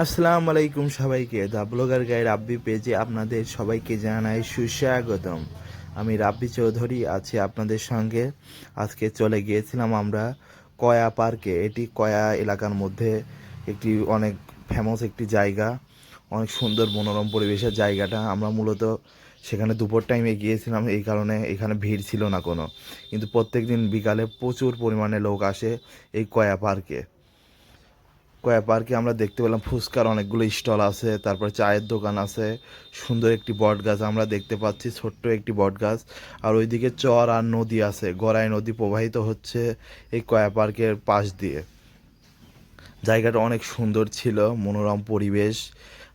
আসসালামু আলাইকুম সবাইকে। দ্য ব্লগার গাই রাব্বি পেজে আপনাদের সবাইকে জানাই সুস্বাগতম। আমি রাব্বি চৌধুরী আছি আপনাদের সঙ্গে। আজকে চলে গিয়েছিলাম আমরা কয়া পার্কে। এটি কয়া এলাকার মধ্যে একটি অনেক ফেমাস একটি জায়গা, অনেক সুন্দর মনোরম পরিবেশের জায়গাটা। আমরা মূলত সেখানে দুপুর টাইমে গিয়েছিলাম, এই কারণে এখানে ভিড় ছিল না কোনো। কিন্তু প্রত্যেক দিন বিকালে প্রচুর পরিমাণে লোক আসে এই কয়া পার্কে। কয়া পার্কে আমরা দেখতে পেলাম ফুচকার অনেকগুলো স্টল আছে, তারপর চায়ের দোকান আছে, সুন্দর একটি বট গাছ আমরা দেখতে পাচ্ছি, ছোট্ট একটি বট গাছ আর ওইদিকে চর আর নদী আছে, গড়াই নদী প্রবাহিত হচ্ছে এই কয়া পার্কের পাশ দিয়ে। জায়গাটা অনেক সুন্দর ছিল, মনোরম পরিবেশ।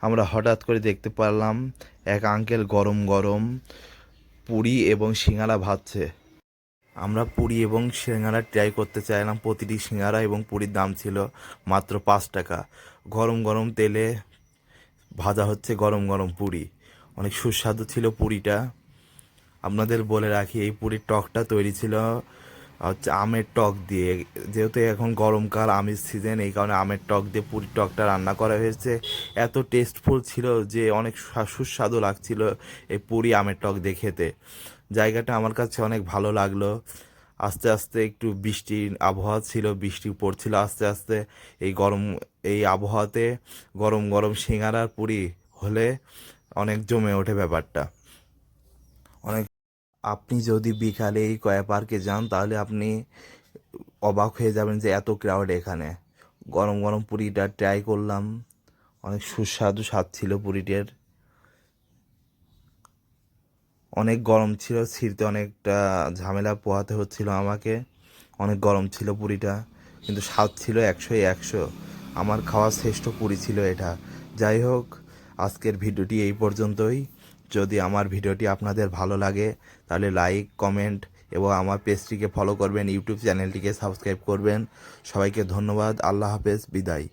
আমরা হঠাৎ করে দেখতে পারলাম এক আঙ্কেল গরম গরম পুরি এবং সিঙ্গারা ভাজছে। আমরা পুরি এবং সিঙ্গারা ট্রাই করতে চাইলাম। প্রতিটি সিঙ্গারা এবং পুরীর দাম ছিল মাত্র পাঁচ টাকা। গরম গরম তেলে ভাজা হচ্ছে গরম গরম পুরি। অনেক সুস্বাদু ছিল পুরিটা। আপনাদের বলে রাখি, এই পুরীর টকটা তৈরি ছিল হচ্ছে আমের টক দিয়ে, যেহেতু এখন গরমকাল, আমের সিজন এই কারণে আমের টক দিয়ে পুরীর টকটা রান্না করা হয়েছে। এত টেস্টফুল ছিল যে অনেক সুস্বাদু লাগছিল এই পুরি আমের টক দিয়ে খেতে। জায়গাটা আমার কাছে অনেক ভালো লাগল। আস্তে আস্তে একটু বৃষ্টির আবহাওয়া ছিল, বৃষ্টি পড়ছিল আস্তে আস্তে। এই গরম, এই আবহাওয়াতে গরম গরম সিঙ্গারার পুরি হলে অনেক জমে ওঠে ব্যাপারটা। অনেক আপনি যদি বিকালে এই কয়া পার্কে যান, তাহলে আপনি অবাক হয়ে যাবেন যে এত ক্রাউড এখানে। গরম গরম পুরিটা ট্রাই করলাম। অনেক সুস্বাদু স্বাদ ছিল পুরিটার। অনেক গরম ছিল, ছিঁড়তে অনেকটা ঝামেলা পোহাতে হচ্ছিল আমাকে। অনেক গরম ছিল পুরিটা, কিন্তু স্বাদ ছিল একশো একশো। আমার খাওয়া শ্রেষ্ঠ পুরি ছিল এটা। যাই হোক, আজকের ভিডিওটি এই পর্যন্তই। যদি আমার ভিডিওটি আপনাদের ভালো লাগে, তাহলে লাইক কমেন্ট এবং আমার পেজটিকে ফলো করবেন, ইউটিউব চ্যানেলটিকে সাবস্ক্রাইব করবেন। সবাইকে ধন্যবাদ, আল্লাহ হাফেজ, বিদায়।